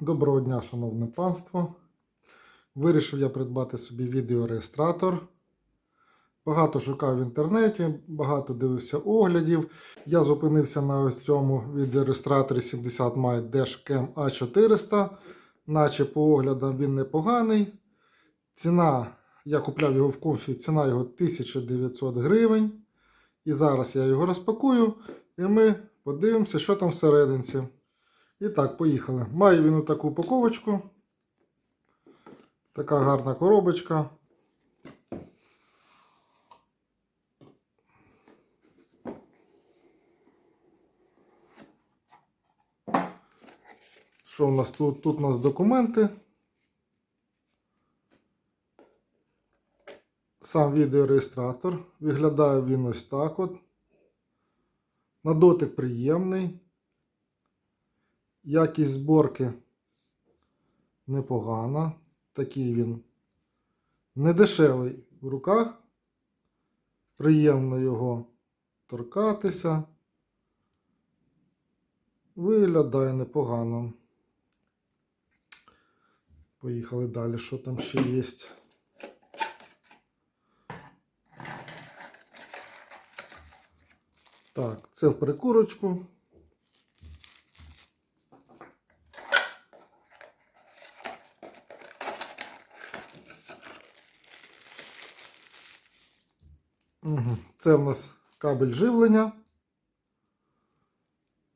Доброго дня, шановне панство. Вирішив я придбати собі відеореєстратор. Багато шукав в інтернеті, багато дивився оглядів. Я зупинився на ось цьому відеореєстраторі 70 Might Dashcam A400. Наче по оглядам він непоганий. Ціна, я купляв його в комфі, ціна його 1900 гривень. І зараз я його розпакую, і ми подивимося, що там всерединці. І так, поїхали. Має він таку упаковочку. Така гарна коробочка. Що у нас тут? Тут у нас документи. Сам відеореєстратор. Виглядає він ось так от. На дотик приємний. Якість зборки непогана. Такий він недешевий в руках. Приємно його торкатися. Виглядає непогано. Поїхали далі, що там ще є. Так, це в прикурочку. Це в нас кабель живлення,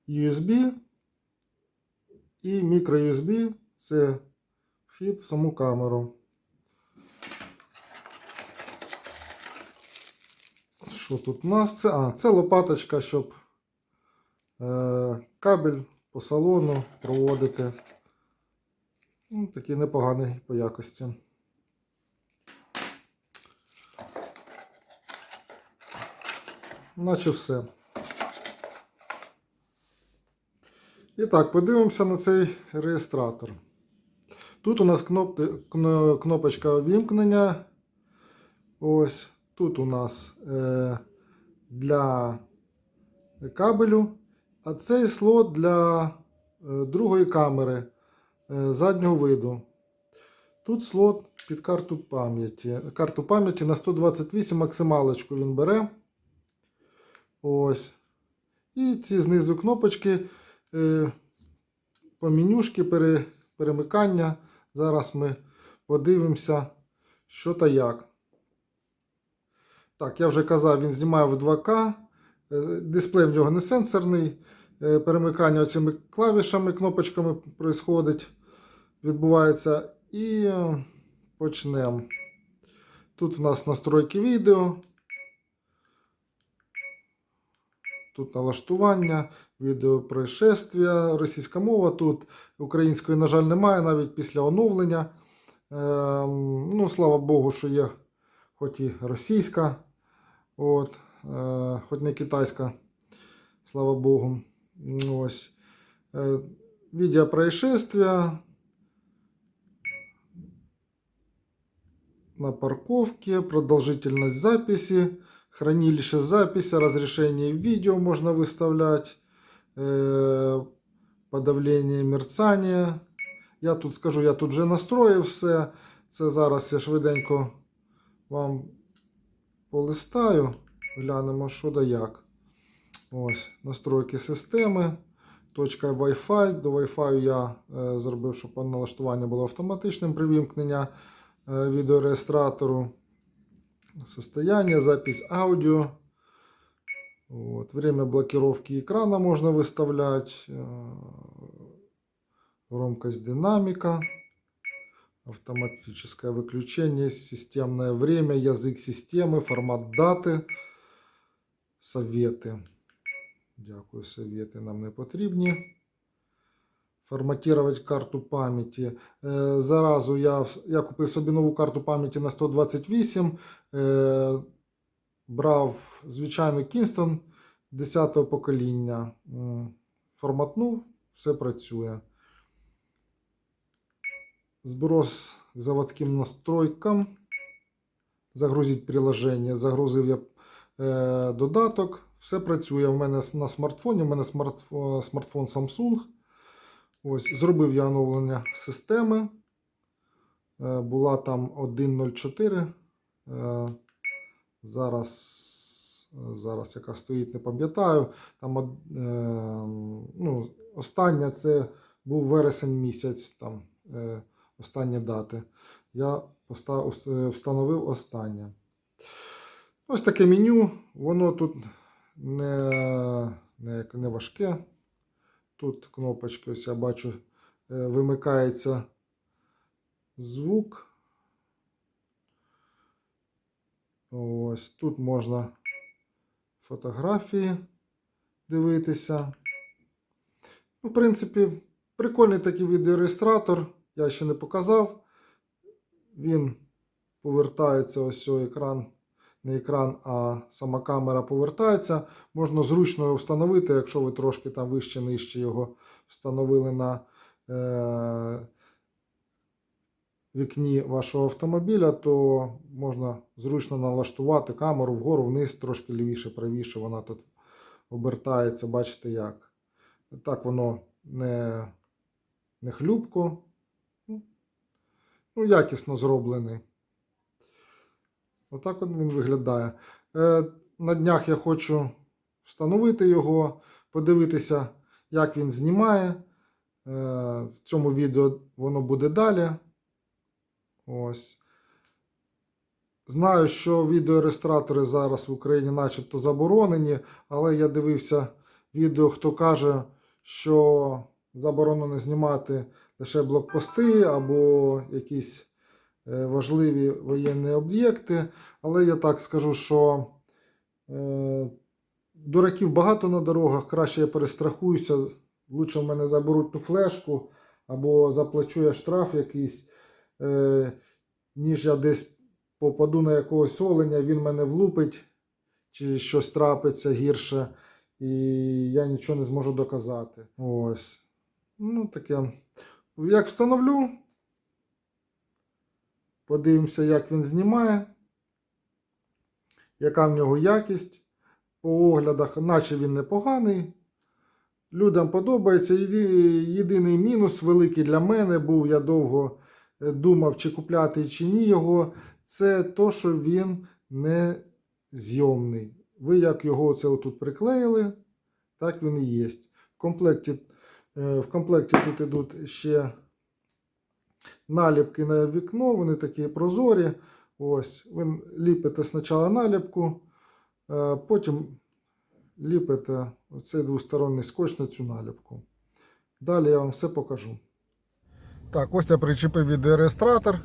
USB і microUSB це вхід в саму камеру. Що тут у нас? Це, а, це лопаточка, щоб е, кабель по салону проводити. Ну, такий непоганий по якості. Наче все. І так, подивимося на цей реєстратор. Тут у нас кноп... кнопочка вімкнення. Ось тут у нас е... для кабелю, а цей слот для е... другої камери е... заднього виду. Тут слот під карту пам'яті. Карту пам'яті на 128 максималочку він бере. Ось. І ці знизу кнопочки е, по менюшки пере, перемикання. Зараз ми подивимося, що та як. Так, я вже казав, він знімає в 2К. Е, Дисплей в нього не сенсорний. Е, Перемикання цими клавішами, кнопочками происходить, відбувається. І почнемо. Тут в нас настройки відео. Тут налаштування, відео происшествия, російська мова. Тут української, на жаль, немає навіть після оновлення. Ем, ну, слава Богу, що є хоч і російська, от, е, хоч не китайська, слава Богу. Ось. Е, відео. На парковке, продолжительность записи, хранилище записи, разрешение видео можно выставлять, э, подавление мерцання. Я тут скажу, я тут вже настроїв все. Це зараз я швиденько вам полистаю. Глянемо, що да як. Ось, настройки системи. Точка Wi-Fi. До Wi-Fi я е, зробив, щоб налаштування було автоматичним при вімкнення е, відеореєстратору Состояние, запись аудио. Вот. Время блокировки экрана можно выставлять. э, Громкость динамика. Автоматическое выключение. Системное время. Язык системы. Формат даты. Совети. Дякую, совети нам не потрібні. Форматувати карту пам'яті. Е, Заразу я, я купив собі нову карту пам'яті на 128. Е, брав звичайну Kingston 10-го покоління. Форматнув, все працює. Зброс к заводським настройкам. Загрузити приложення. Загрузив я е, додаток. Все працює. У мене на смартфоні. У мене смартфон, смартфон Samsung. Ось, зробив я оновлення системи. Е, Була там 1.04. Е, Зараз, зараз яка стоїть, не пам'ятаю. Там е, ну, остання це був вересень місяць, там останні дати. Я встановив останнє. Ось таке меню. Воно тут не, не, не важке. Тут кнопочки, ось я бачу, е, вимикається звук. Ось тут можна фотографії дивитися. Ну, в принципі, прикольний такий відеореєстратор. Я ще не показав. Він повертається ось цей екран. Не екран, а сама камера повертається. Можна зручно встановити, якщо ви трошки там вище нижче його встановили на е- вікні вашого автомобіля, то можна зручно налаштувати камеру вгору, вниз, трошки лівіше, правіше. Вона тут обертається, бачите як. Так воно не, не хлюбко. Ну, якісно зроблений. Отак от він виглядає. Е, на днях я хочу встановити його, подивитися, як він знімає. Е, в цьому відео воно буде далі. Ось. Знаю, що відеореєстратори зараз в Україні начебто заборонені, але я дивився відео, хто каже, що заборонено знімати лише блокпости або якісь важливі воєнні об'єкти. Але я так скажу, що е, дураків багато на дорогах, краще я перестрахуюся, лучше в мене заберуть ту флешку, або заплачу я штраф якийсь, е, ніж я десь попаду на якогось оленя, він мене влупить, чи щось трапиться гірше, і я нічого не зможу доказати. Ось. Ну, таке. Як встановлю, подивимося, як він знімає, яка в нього якість. По оглядах, наче він непоганий. Людям подобається. Єдиний мінус великий для мене був, я довго е, думав, чи купляти, чи ні його. Це то, що він не зйомний. Ви як його оце отут приклеїли, так він і є. В комплекті, е, в комплекті тут йдуть ще наліпки на вікно, вони такі прозорі. Ось, ви ліпите спочатку наліпку, е, потім ліпите оцей двосторонній скотч на цю наліпку. Далі я вам все покажу. Так, ось я причепив відеореєстратор.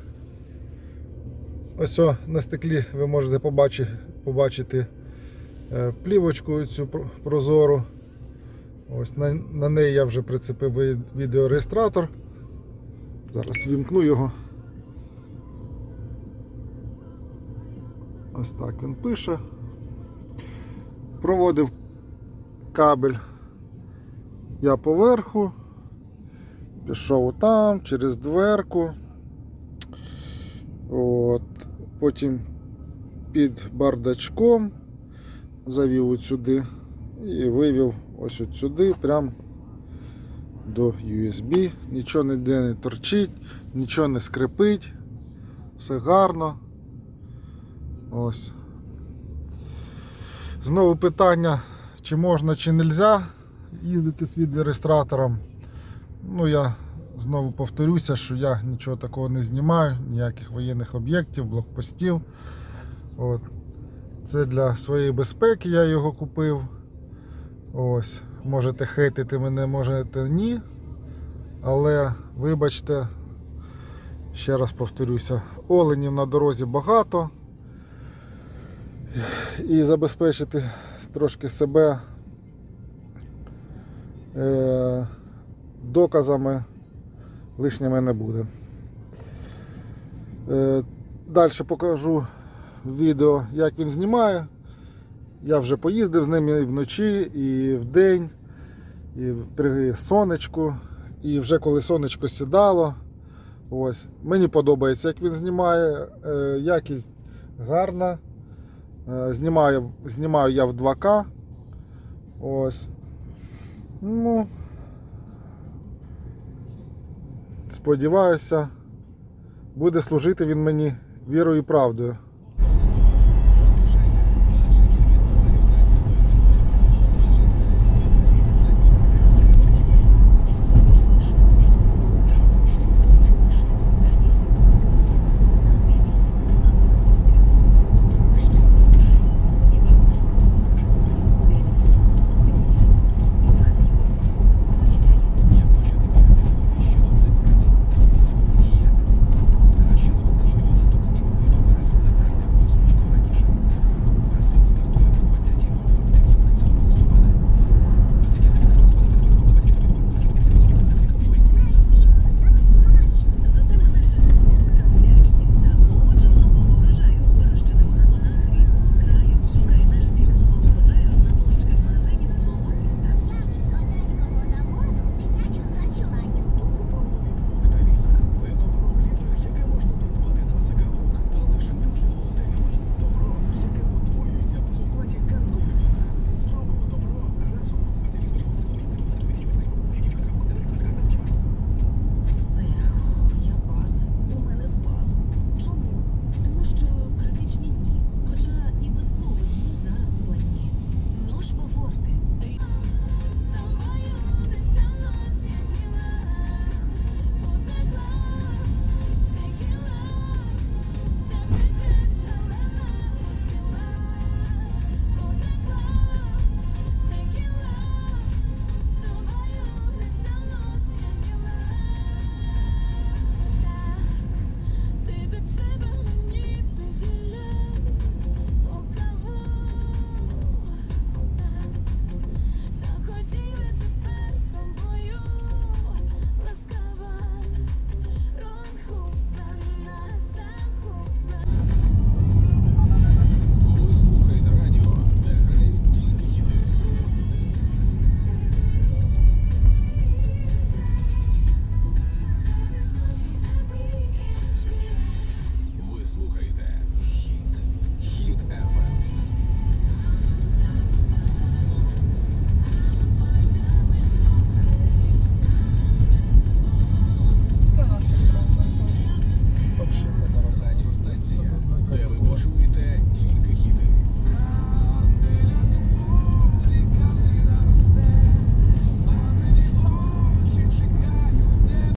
Ось о, на стеклі ви можете побачити, побачити е, плівочку цю прозору. Ось на, на неї я вже прицепив відеореєстратор. Зараз вімкну його. Ось так він пише. Проводив кабель я поверху, пішов там через дверку. От. Потім під бардачком завів от сюди і вивів ось от сюди, прям до USB. Нічого ніде не торчить, нічого не скрипить, все гарно. Ось. Знову питання, чи можна, чи не можна їздити з відеореєстратором. Ну, я знову повторюся, що я нічого такого не знімаю, ніяких воєнних об'єктів, блокпостів. От. Це для своєї безпеки я його купив. Ось. Можете хейтити мене, можете ні. Але вибачте, ще раз повторюся, оленів на дорозі багато. І забезпечити трошки себе е, доказами лишніми не буде. Е, Далі покажу відео, як він знімає. Я вже поїздив з ним і вночі, і вдень, і при сонечку. І вже коли сонечко сідало. Ось. Мені подобається, як він знімає. Е, Якість гарна. Е, Знімаю, знімаю я в 2К. Ось. Ну, сподіваюся, буде служити він мені вірою і правдою.